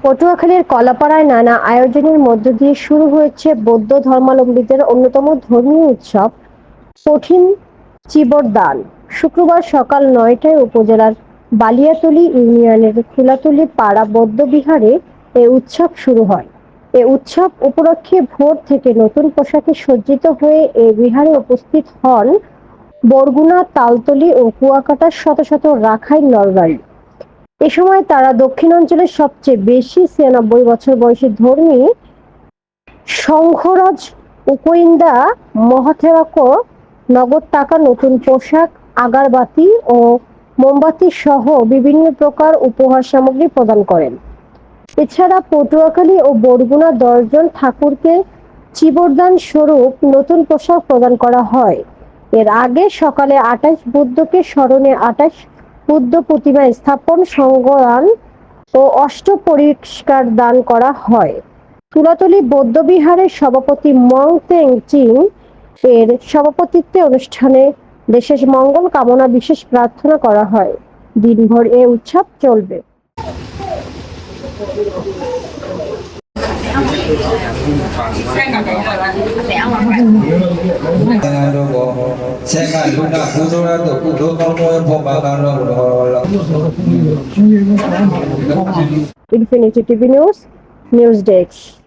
পটুয়াখালীর কলাপাড়ায় নানা আয়োজনের মধ্য দিয়ে শুরু হয়েছে বৌদ্ধ ধর্মাবলম্বীদের অন্যতম ধর্মীয় উৎসব কঠিন চিবর দান। শুক্রবার সকাল নয়টায় উপজেলার বালিয়াতলী ইউনিয়নের ফুলাতলী পাড়া বৌদ্ধ বিহারে এ উৎসব শুরু হয়। এ উৎসব উপলক্ষে ভোর থেকে নতুন পোশাকে সজ্জিত হয়ে এ বিহারে উপস্থিত হন বরগুনা, তালতলি ও কুয়াকাটার শত শত রাখাইন নরনারী এ সময় তারা দক্ষিণ অঞ্চলের সবচেয়ে বেশি ছিয়ানব্বই বছর বয়সী ধর্মী শঙ্খরাজ উপইন্দা মহাথেরাকো নগদ টাকা নতুন পোশাক, আগারবাতি ও মোমবাতি সহ বিভিন্ন প্রকার উপহার সামগ্রী প্রদান করেন। এছাড়া পটুয়াখালী ও বরগুনা দশজন ঠাকুরকে চিবরদান স্বরূপ নতুন পোশাক প্রদান করা হয়। এর আগে সকালে আঠাশ বুদ্ধকে স্মরণে আঠাশ বুদ্ধ প্রতিমা স্থাপন সংগদান ও অষ্ট পরিষ্কার দান করা হয়। তুলাতলী বৌদ্ধবিহারের সভাপতি মং তেং চিং এর সভাপতিত্বে অনুষ্ঠানে দেশের মঙ্গল কামনা বিশেষ প্রার্থনা করা হয়। দিনভর এ উৎসব চলবে। Infinity TV news news desk